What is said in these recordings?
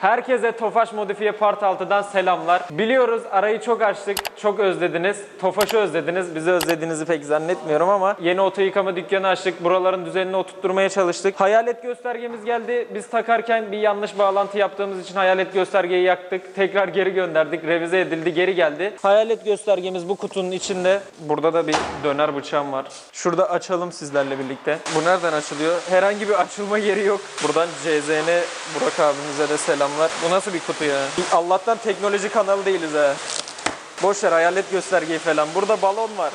Herkese Tofaş Modifiye Part 6'dan selamlar. Biliyoruz arayı çok açtık, çok özlediniz. Tofaş'ı özlediniz, bizi özlediğinizi pek zannetmiyorum ama yeni oto yıkama dükkanı açtık. Buraların düzenini oturtturmaya çalıştık. Hayalet göstergemiz geldi. Biz takarken bir yanlış bağlantı yaptığımız için hayalet göstergeyi yaktık. Tekrar geri gönderdik. Revize edildi, geri geldi. Hayalet göstergemiz bu kutunun içinde. Burada da bir döner bıçağım var. Şurada açalım sizlerle birlikte. Bu nereden açılıyor? Herhangi bir açılma yeri yok. Buradan CZN Burak abimize de selamlar. Bu nasıl bir kutu ya? Allah'tan teknoloji kanalı değiliz ha. Boş ver hayalet göstergeyi falan. Burada balon var.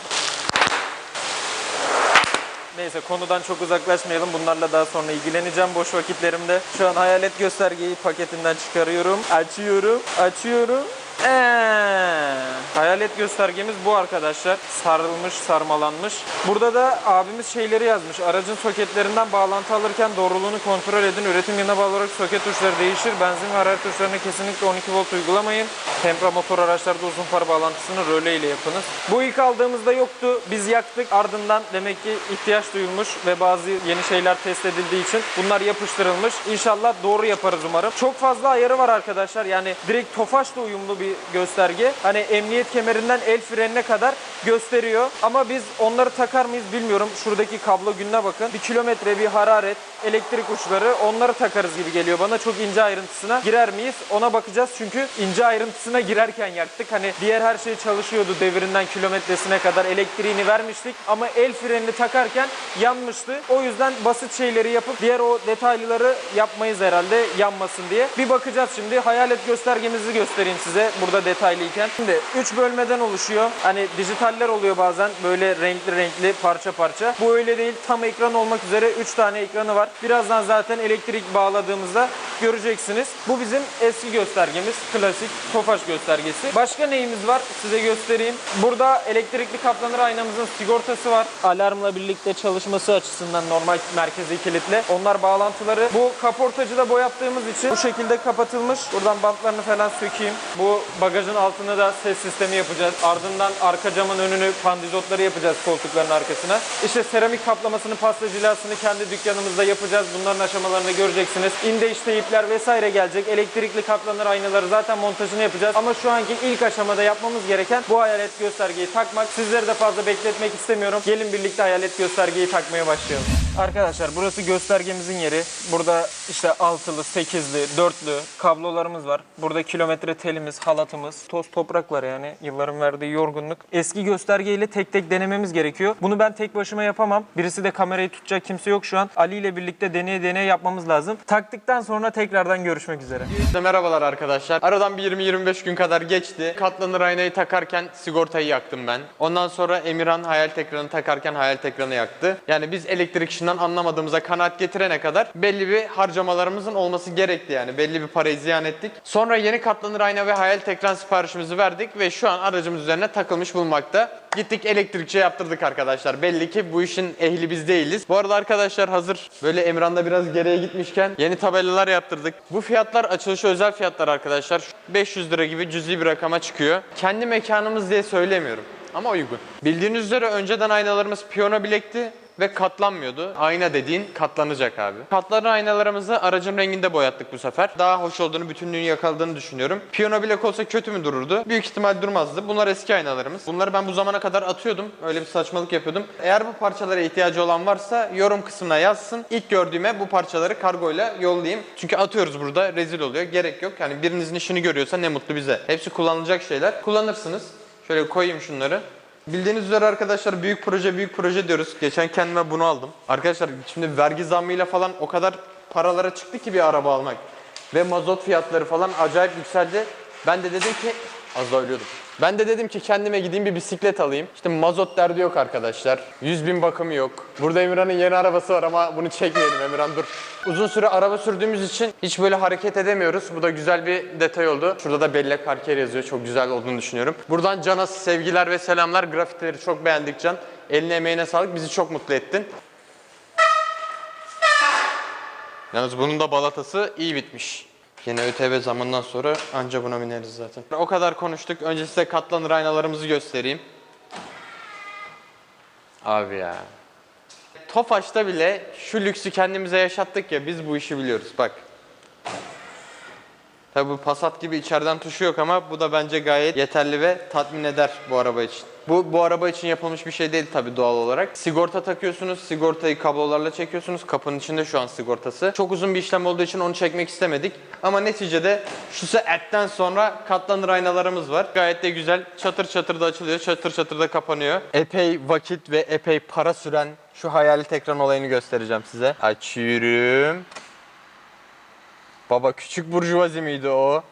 Neyse konudan çok uzaklaşmayalım. Bunlarla daha sonra ilgileneceğim boş vakitlerimde. Şu an hayalet göstergeyi paketinden çıkarıyorum. Açıyorum. Açıyorum. Eee, hayalet göstergemiz bu arkadaşlar. Sarılmış, sarmalanmış. Burada da abimiz şeyleri yazmış. Aracın soketlerinden bağlantı alırken doğruluğunu kontrol edin. Üretim yılına bağlı olarak soket tuşları değişir. Benzin ve hararet tuşlarına kesinlikle 12 volt uygulamayın. Tempra motor araçlarda uzun far bağlantısını röle ile yapınız. Bu ilk aldığımızda yoktu. Biz yaktık. Ardından demek ki ihtiyaç duyulmuş ve bazı yeni şeyler test edildiği için bunlar yapıştırılmış. İnşallah doğru yaparız umarım. Çok fazla ayarı var arkadaşlar. Yani direkt Tofaş'la uyumlu bir gösterge. Hani emniyet kemerinden el frenine kadar gösteriyor. Ama biz onları takar mıyız bilmiyorum. Şuradaki kablo gününe bakın. Bir kilometre, bir hararet, elektrik uçları onları takarız gibi geliyor bana. Çok ince ayrıntısına girer miyiz? Ona bakacağız çünkü ince ayrıntısına girerken yaktık. Hani diğer her şey çalışıyordu devirinden kilometresine kadar elektriğini vermiştik. Ama el frenini takarken yanmıştı. O yüzden basit şeyleri yapıp diğer o detaylıları yapmayız herhalde yanmasın diye. Bir bakacağız şimdi. Hayalet göstergemizi göstereyim size burada detaylıyken. Şimdi 3 bölmeden oluşuyor. Hani dijitaller oluyor bazen böyle renkli renkli parça parça. Bu öyle değil. Tam ekran olmak üzere 3 tane ekranı var. Birazdan zaten elektrik bağladığımızda göreceksiniz. Bu bizim eski göstergemiz. Klasik Tofaş göstergesi. Başka neyimiz var? Size göstereyim. Burada elektrikli kaplanır aynamızın sigortası var. Alarmla birlikte çalışması açısından normal merkezi kilitle. Onlar bağlantıları. Bu kaportacıda boyattığımız için bu şekilde kapatılmış. Buradan bantlarını falan sökeyim. Bu bagajın altına da ses sistemi yapacağız. Ardından arka camın önünü pandizotları yapacağız koltukların arkasına. İşte seramik kaplamasını, pasta cilasını kendi dükkanımızda yapacağız. Bunların aşamalarını göreceksiniz. İndeş teyipler vesaire gelecek. Elektrikli kaplanır aynaları zaten montajını yapacağız. Ama şu anki ilk aşamada yapmamız gereken bu hayalet göstergeyi takmak. Sizleri de fazla bekletmek istemiyorum. Gelin birlikte hayalet göstergeyi takmaya başlayalım. Arkadaşlar burası göstergemizin yeri. Burada işte altılı, sekizli, dörtlü kablolarımız var. Burada kilometre telimiz, halatımız, toz toprak var yani yılların verdiği yorgunluk. Eski göstergeyle tek tek denememiz gerekiyor. Bunu ben tek başıma yapamam. Birisi de kamerayı tutacak kimse yok şu an. Ali ile birlikte deneye deneye yapmamız lazım. Taktıktan sonra tekrardan görüşmek üzere. Herkese merhabalar arkadaşlar. Aradan bir 20-25 gün kadar geçti. Katlanır aynayı takarken sigortayı yaktım ben. Ondan sonra Emirhan hayal ekranı takarken hayal ekranı yaktı. Yani biz elektrik işinden anlamadığımıza kanaat getirene kadar belli bir harcamalarımızın olması gerekti yani. Belli bir parayı ziyan ettik. Sonra yeni katlanır ayna ve hayal ekran siparişimizi verdik ve şu an aracımız üzerine takılmış bulunmakta. Gittik elektrikçiye yaptırdık arkadaşlar. Belli ki bu işin ehli biz değiliz. Bu arada arkadaşlar hazır böyle Emran'da biraz geriye gitmişken yeni tabelalar yaptırdık. Bu fiyatlar açılışa özel fiyatlar arkadaşlar. 500 lira gibi cüzi bir rakama çıkıyor. Kendi mekanımız diye söylemiyorum ama uygun. Bildiğiniz üzere önceden aynalarımız piyano bilekti ve katlanmıyordu. Ayna dediğin katlanacak abi. Katlanan aynalarımızı aracın renginde boyattık bu sefer. Daha hoş olduğunu, bütünlüğünü yakaladığını düşünüyorum. Piyano bilek olsa kötü mü dururdu? Büyük ihtimal durmazdı. Bunlar eski aynalarımız. Bunları ben bu zamana kadar atıyordum. Öyle bir saçmalık yapıyordum. Eğer bu parçalara ihtiyacı olan varsa yorum kısmına yazsın. İlk gördüğüme bu parçaları kargoyla yollayayım. Çünkü atıyoruz burada rezil oluyor. Gerek yok. Yani birinizin işini görüyorsa ne mutlu bize. Hepsi kullanılacak şeyler. Kullanırsınız. Şöyle koyayım şunları. Bildiğiniz üzere arkadaşlar büyük proje büyük proje diyoruz. Geçen kendime bunu aldım. Arkadaşlar şimdi vergi zammıyla falan o kadar paralara çıktı ki bir araba almak. Ve mazot fiyatları falan acayip yükseldi. Ben de dedim ki az daha ölüyordum. Ben de dedim ki kendime gideyim bir bisiklet alayım. İşte mazot derdi yok arkadaşlar. 100 bin bakımı yok. Burada Emirhan'ın yeni arabası var ama bunu çekmeyelim Emirhan dur. Uzun süre araba sürdüğümüz için hiç böyle hareket edemiyoruz. Bu da güzel bir detay oldu. Şurada da bellek parker yazıyor. Çok güzel olduğunu düşünüyorum. Buradan Can'a sevgiler ve selamlar. Grafitileri çok beğendik Can. Eline emeğine sağlık. Bizi çok mutlu ettin. Yalnız bunun da balatası iyi bitmiş. Yine ÖTV zamandan sonra anca buna bineriz zaten. O kadar konuştuk. Önce size katlanır aynalarımızı göstereyim. Abi ya. Tofaş'ta bile şu lüksü kendimize yaşattık ya biz bu işi biliyoruz bak. Tabi bu Passat gibi içeriden tuşu yok ama bu da bence gayet yeterli ve tatmin eder bu araba için. Bu bu araba için yapılmış bir şey değil tabi doğal olarak. Sigorta takıyorsunuz, sigortayı kablolarla çekiyorsunuz. Kapının içinde şu an sigortası. Çok uzun bir işlem olduğu için onu çekmek istemedik. Ama neticede şu etten sonra katlanır aynalarımız var. Gayet de güzel. Çatır çatır da açılıyor, çatır çatır da kapanıyor. Epey vakit ve epey para süren şu hayalet ekran olayını göstereceğim size. Açıyorum. Baba küçük burjuvazi miydi o?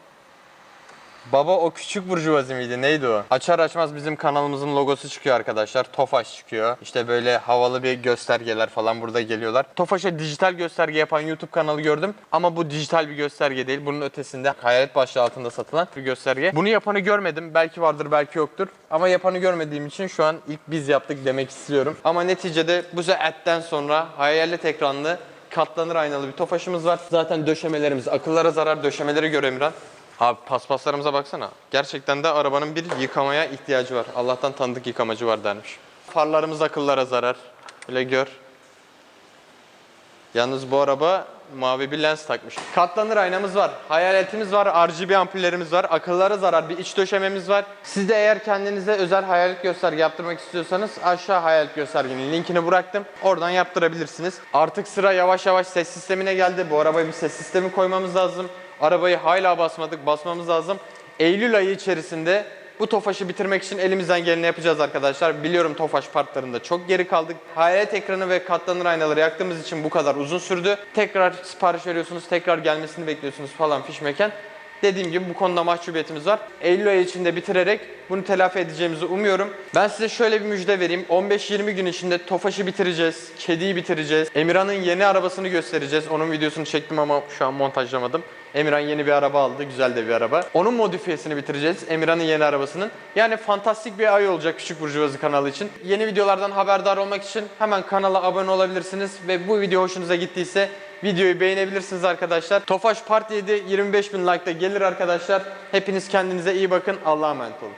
Baba o küçük burjuvazi miydi? Neydi o? Açar açmaz bizim kanalımızın logosu çıkıyor arkadaşlar. Tofaş çıkıyor. İşte böyle havalı bir göstergeler falan burada geliyorlar. Tofaş'a dijital gösterge yapan YouTube kanalı gördüm. Ama bu dijital bir gösterge değil. Bunun ötesinde hayalet başlığı altında satılan bir gösterge. Bunu yapanı görmedim. Belki vardır belki yoktur. Ama yapanı görmediğim için şu an ilk biz yaptık demek istiyorum. Ama neticede bu etten sonra hayalet ekranlı katlanır aynalı bir tofaşımız var. Zaten döşemelerimiz akıllara zarar döşemeleri gör Emirhan. Abi paspaslarımıza baksana. Gerçekten de arabanın bir yıkamaya ihtiyacı var. Allah'tan tanıdık yıkamacı var dermiş. Farlarımız akıllara zarar. Öyle gör. Yalnız bu araba mavi bir lens takmış. Katlanır aynamız var. Hayaletimiz var. RGB ampullerimiz var. Akıllara zarar bir iç döşememiz var. Siz de eğer kendinize özel hayalet gösterge yaptırmak istiyorsanız aşağı hayalet göstergenin linkini bıraktım. Oradan yaptırabilirsiniz. Artık sıra yavaş yavaş ses sistemine geldi. Bu arabaya bir ses sistemi koymamız lazım. Arabayı hala basmadık. Basmamız lazım. Eylül ayı içerisinde bu Tofaş'ı bitirmek için elimizden geleni yapacağız arkadaşlar. Biliyorum Tofaş partlarında çok geri kaldık. Hayalet ekranı ve katlanır aynaları yaktığımız için bu kadar uzun sürdü. Tekrar sipariş veriyorsunuz, tekrar gelmesini bekliyorsunuz falan fişmeken. Dediğim gibi bu konuda mahcubiyetimiz var. Eylül ayı içinde bitirerek bunu telafi edeceğimizi umuyorum. Ben size şöyle bir müjde vereyim. 15-20 gün içinde Tofaş'ı bitireceğiz. Kediyi bitireceğiz. Emirhan'ın yeni arabasını göstereceğiz. Onun videosunu çektim ama şu an montajlamadım. Emirhan yeni bir araba aldı. Güzel de bir araba. Onun modifiyesini bitireceğiz. Emirhan'ın yeni arabasının. Yani fantastik bir ay olacak Küçük Burjuvazi kanalı için. Yeni videolardan haberdar olmak için hemen kanala abone olabilirsiniz. Ve bu video hoşunuza gittiyse videoyu beğenebilirsiniz arkadaşlar. Tofaş Part 7 25 bin like'da gelir arkadaşlar. Hepiniz kendinize iyi bakın. Allah'a emanet olun.